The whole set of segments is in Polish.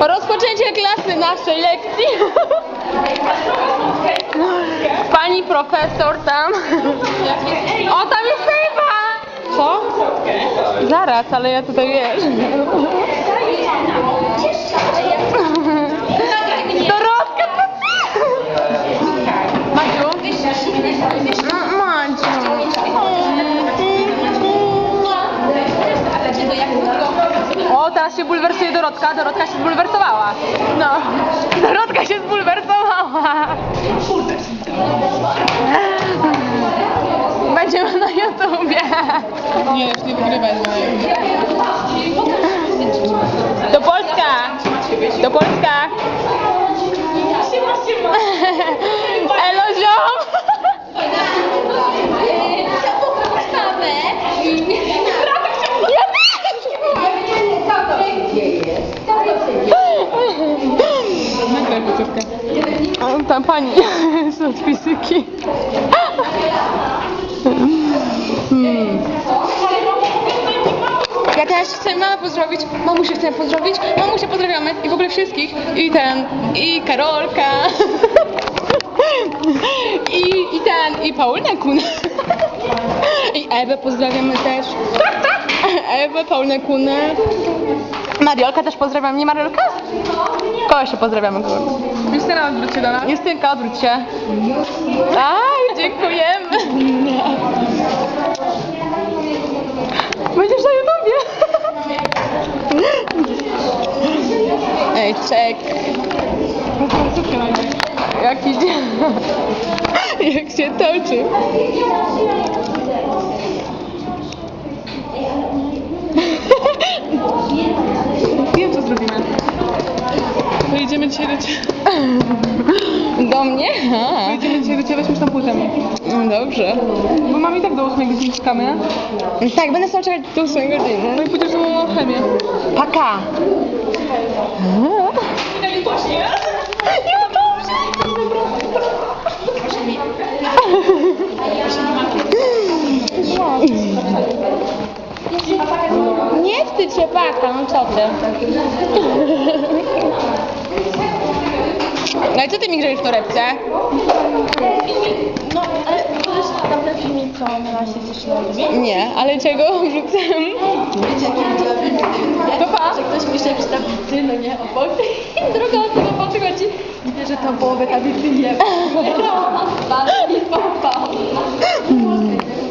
Rozpoczęcie klasy naszej lekcji. Pani profesor tam. O, tam jest Ewa! Co? Zaraz, ale ja tutaj wiesz. Bulwersuje Dorotka. Dorotka się zbulwersowała. No. Dorotka się zbulwersowała. Będziemy na YouTubie. Nie, już nie wygrywaj To Polska. To Polska. Tam pani z fizyki. Hmm. Ja też chcę mamę pozdrowić, mamusię chcę pozdrowić, mamusię pozdrawiamy i w ogóle wszystkich. I ten, i Karolka. I, i ten, i Paulinę Kun. I Ewę pozdrawiamy też. Ewę, Paulinę Kunę. Mariolka też pozdrawiam, nie Mariolka? Kogo jeszcze pozdrawiamy? kogo? Justyna, odwróć się do nas. Justynka, odwróć się. Aj, dziękujemy. Będziesz na YouTubie. Ej, czek. Końcówkę nagraj. Jak idzie. Jak się toczy. Dzisiaj do ciebie. Do mnie? A, Pojedziemy dzisiaj do ciebie, weźmiesz tam płytę. no dobrze. Bo mamy i tak do 8 godziny czekamy. Tak, będę sobie czekać do 8 godziny. No i pójdziesz do chemię. Paka. Nie wstydź się, paka, no co ty? No i co ty mi grzejesz w torebce? No, ale to jest tamten filmik, co miałaś jeszcze na YouTubie? Nie, ale czego wrzucę? Wiecie, jaki widziałam filmik? To pa. Że ktoś pisze przy tablicy, no nie, obok. I druga osoba przychodzi i bierze tą połowę tablicy i je. I papa.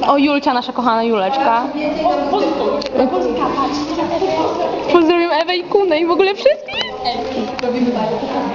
O, Julcia, nasza kochana Juleczka. Pozdrawiam Ewę i Kunę i w ogóle wszystkich. Robimy bardzo.